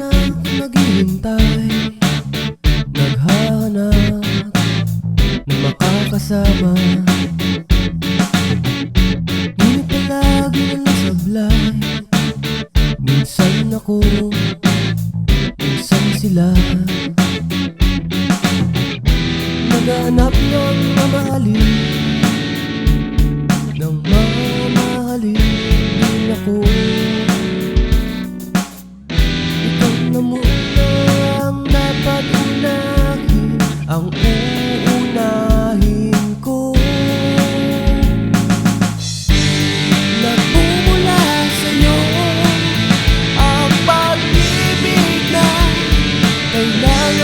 Na naghihintay Naghahanap ng makakasama Minsan ako, minsan sila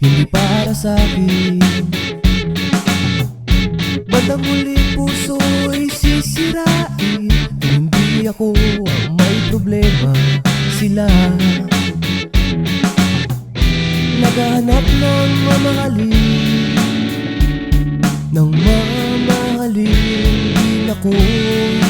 Hindi para sa akin Bandang huli puso'y sisirain? Hindi ako ang may problema Sila. Naghahanap ng mamahalin. Ng mamahalin din ako. ikaw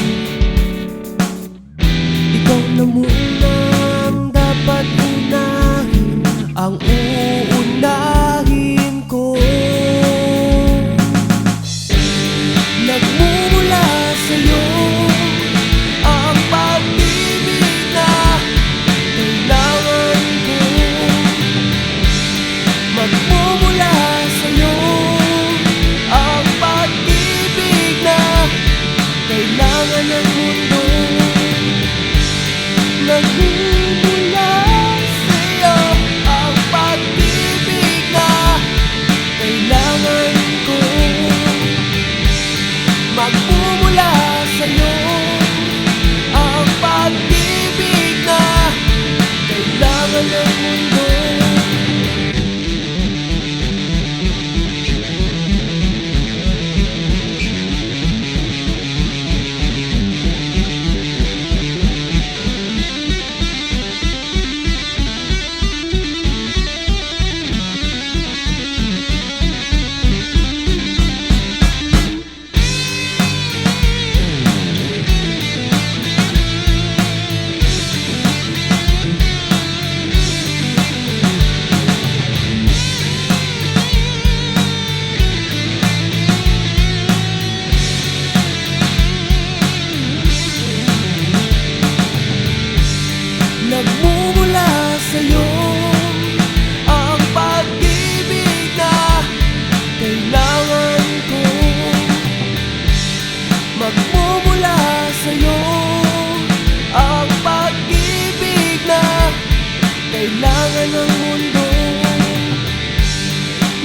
Magmumula sa'yo ang pag-ibig na kailangan ng sa'yo. Ang pag-ibig na kailangan ng mundo.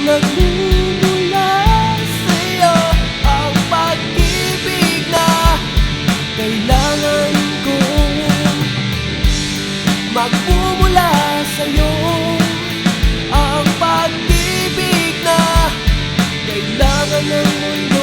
Nagmumula sa'yo Ang pag-ibig na kailangan ko. Magmumula sa'yo Ang pag-ibig na kailangan ng mundo.